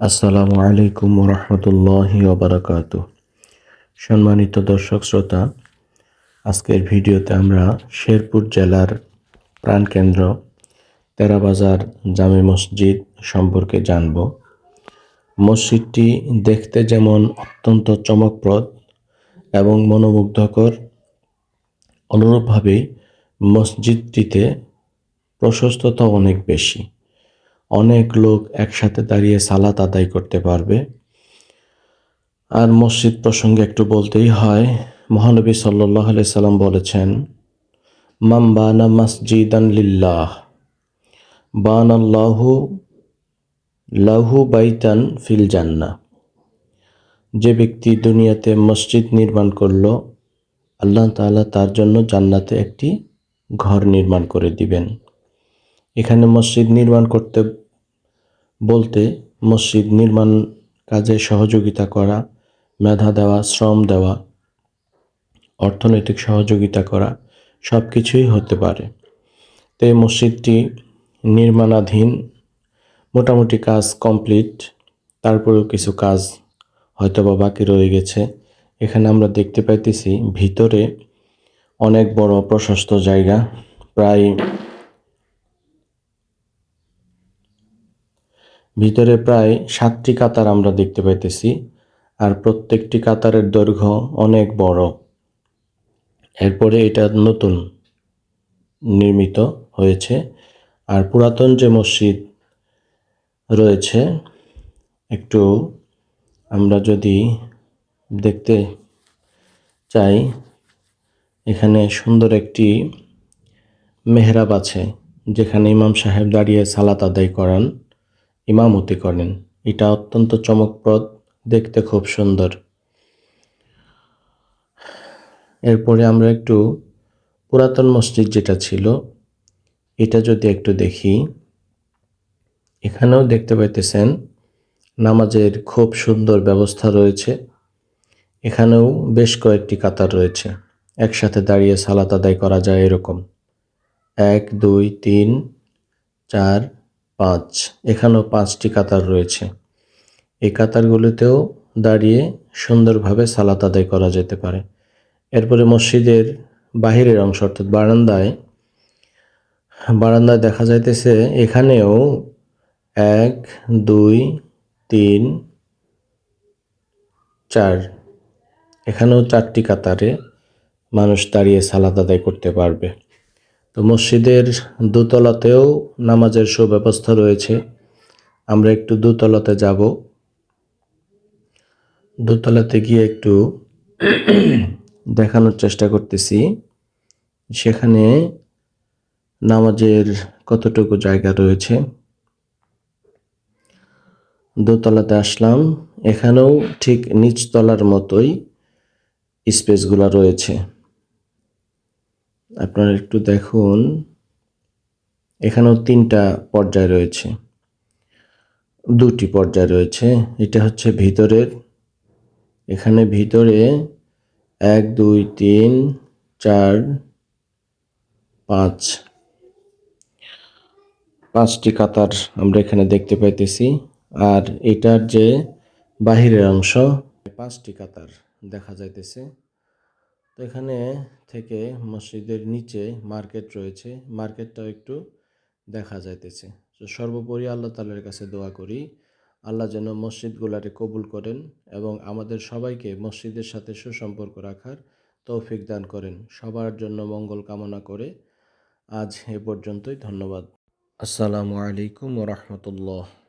আসসালামু আলাইকুম রহমতুল্লাহি ওবরাকাত সম্মানিত দর্শক শ্রোতা, আজকের ভিডিওতে আমরা শেরপুর জেলার প্রাণকেন্দ্র তেরাবাজার জামে মসজিদ সম্পর্কে জানব। মসজিদটি দেখতে যেমন অত্যন্ত চমকপ্রদ এবং মনোমুগ্ধকর অনুরূপভাবেই মসজিদটিতে প্রশস্ততা অনেক বেশি। অনেক লোক একসাথে দাঁড়িয়ে সালাত আদায় করতে পারবে। আর মসজিদ প্রসঙ্গে একটু বলতেই হয়, মহানবী সাল্লাহ সাল্লাম বলেছেন মাম বানা মসজিদান লিল্লাহ বান আল্লাহু লাহু বাইতান ফিল জান্না। যে ব্যক্তি দুনিয়াতে মসজিদ নির্মাণ করল, আল্লাহ তাআলা তার জন্য জান্নাতে একটি ঘর নির্মাণ করে দিবেন। এখানে মসজিদ নির্মাণ করতে বলতে মসজিদ নির্মাণ কাজে সহযোগিতা করা, মেধা দেওয়া, শ্রম দেওয়া, অর্থনৈতিক সহযোগিতা করা সব কিছুই হতে পারে। তো এই মসজিদটি নির্মাণাধীন, মোটামুটি কাজ কমপ্লিট, তারপরেও কিছু কাজ হয়তো বা বাকি রয়ে গেছে। এখানে আমরা দেখতে পাইতেছি ভিতরে অনেক বড় প্রশস্ত জায়গা, প্রায় ভিতরে প্রায় সাতটি কাতার আমরা দেখতে পাইতেছি, আর প্রত্যেকটি কাতারের দৈর্ঘ্য অনেক বড়। এরপরে এটা নতুন নির্মিত হয়েছে, আর পুরাতন যে মসজিদ রয়েছে, একটু আমরা যদি দেখতে চাই, এখানে সুন্দর একটি মেহরাব আছে, যেখানে ইমাম সাহেব দাঁড়িয়ে সালাত আদায় করান। ইমামতি করেন। এটা অত্যন্ত চমকপ্রদ, দেখতে খুব সুন্দর। এরপরে আমরা একটু পুরাতন মসজিদ যেটা ছিল, এটা যদি একটু দেখি। এখানেও দেখতে পাইতেছেন, নামাজের খুব সুন্দর ব্যবস্থা রয়েছে। এখানেও বেশ কয়েকটি কাতার রয়েছে। একসাথে দাঁড়িয়ে সালাত আদায় করা যায় এরকম। এক, দুই, তিন, চার পাঁচ, এখানেও পাঁচটি কাতার রয়েছে। এই কাতারগুলিতেও দাঁড়িয়ে সুন্দরভাবে সালাত আদায় করা যেতে পারে। এরপরে মসজিদের বাহিরের অংশ, অর্থাৎ বারান্দায় বারান্দায় দেখা যাইতেছে এখানেও এক, দুই, তিন, চার, এখানেও চারটি কাতারে মানুষ দাঁড়িয়ে সালাত আদায় করতে পারবে। তো মসজিদের দোতলাতেও নামাজের সুব্যবস্থা রয়েছে। আমরা একটু দোতলাতে যাব। দোতলাতে গিয়ে একটু দেখানোর চেষ্টা করতেছি। সেখানে নামাজের কতটুকু জায়গা রয়েছে। দোতলাতে আসলাম। এখানেও ঠিক নিচতলার মতোই স্পেসগুলো রয়েছে। আপনারা একটু দেখুন। এখানেও তিনটা পর্যায় রয়েছে। দুটি পর্যায় রয়েছে। এটা হচ্ছে ভিতরের। এখানে ভিতরে এক, দুই, তিন, চার, পাঁচ। পাঁচটি কাতার আমরা এখানে দেখতে পাইতেছি। আর এটার যে বাহিরের অংশ, পাঁচটি কাতার দেখা যাইতেছে। এখানে থেকে মসজিদের নিচে মার্কেট রয়েছে। মার্কেটটাও একটু দেখা যাইতেছে। তো সর্বোপরি আল্লাহ তালের কাছে দোয়া করি, আল্লাহ যেন মসজিদগুলারে কবুল করেন এবং আমাদের সবাইকে মসজিদের সাথে সুসম্পর্ক রাখার তৌফিক দান করেন। সবার জন্য মঙ্গল কামনা করে আজ এ পর্যন্তই। ধন্যবাদ। আসসালামু আলাইকুম রহমতুল্লাহ।